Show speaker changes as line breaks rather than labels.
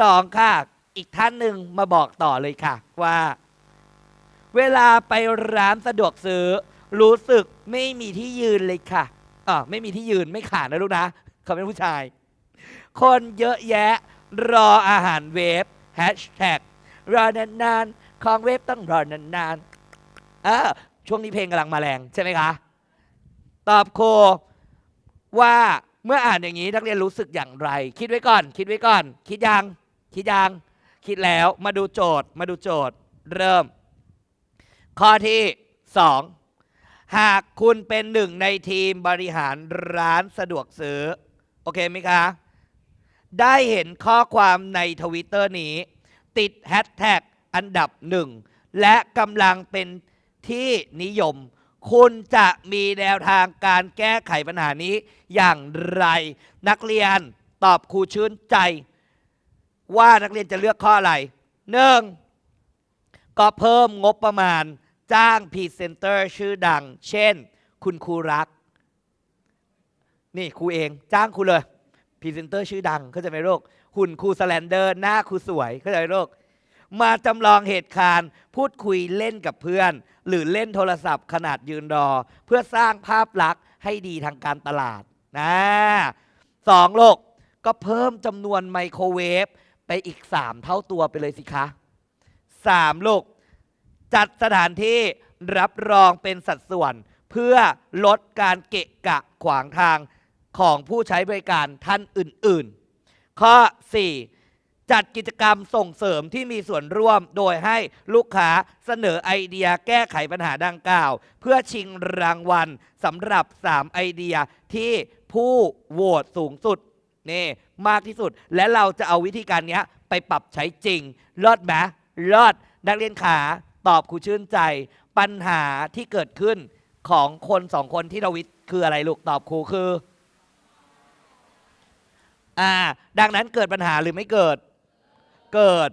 สองค่ะ อีกท่านหนึ่งมาบอกต่อเลยค่ะ ว่า เวลาไปร้านสะดวกซื้อ รู้สึกไม่มีที่ยืนเลยค่ะอ่าไม่มีที่ยืนไม่ขาดนะลูกนะเขาเป็นผู้ชาย คนเยอะแยะ รออาหารเวฟแฮชแท็กรอนานๆของเวฟต้องรอนานๆเออช่วงนี้เพลงกำลังมาแรงใช่ไหมคะ ตอบโคว่าเมื่ออ่านอย่างนี้นักเรียนรู้สึกอย่างไร คิดไว้ก่อน คิดไว้ก่อน คิดยัง คิดยังคิดแล้วมาดูโจทย์มาดูโจทย์เริ่ม ข้อที่สองหากคุณเป็นหนึ่งในทีมบริหารร้านสะดวกซื้อ โอเคไหมคะ ได้เห็นข้อความในทวิตเตอร์นี้ ติดแฮชแท็กอันดับหนึ่งและกำลังเป็นที่นิยม คุณจะมีแนวทางการแก้ไขปัญหานี้อย่างไร นักเรียนตอบครูชื่นใจ ว่านักเรียนจะเลือกข้ออะไรหนึ่งก็เพิ่มงบประมาณ จ้างพรีเซนเตอร์ชื่อดัง เช่น คุณครูรัก นี่ครูเอง จ้างครูเลยพรีเซนเตอร์ชื่อดังเข้าใจไหมลูกหุ่นครูสแลนเดอร์หน้าครูสวยเข้าใจไหมลูกมาจำลองเหตุการณ์ พูดคุยเล่นกับเพื่อน หรือเล่นโทรศัพท์ขนาดยืนรอ เพื่อสร้างภาพลักษณ์ให้ดีทางการตลาดนะสองโลกก็เพิ่มจำนวนไมโครเวฟ ไปอีก3เท่าตัวไปเลยสิคะสามลูก จัดสถานที่รับรองเป็นสัดส่วน เพื่อลดการเกะกะขวางทางของผู้ใช้บริการท่านอื่น ๆ ข้อ 4 จัดกิจกรรมส่งเสริมที่มีส่วนร่วมโดยให้ลูกค้าเสนอไอเดียแก้ไขปัญหาดังกล่าว เพื่อชิงรางวัลสำหรับ 3 ไอเดียที่ผู้โหวตสูงสุด นี่มากที่สุดและเราจะเอาวิธีการนี้ไปปรับใช้จริงเลิศไหมเลิศนักเรียนขาตอบครูชื่นใจ ปัญหาที่เกิดขึ้นของคนสองคนที่เราวิทย์คืออะไรลูกตอบครูคืออ่าดังนั้นเกิดปัญหาหรือไม่เกิด เกิด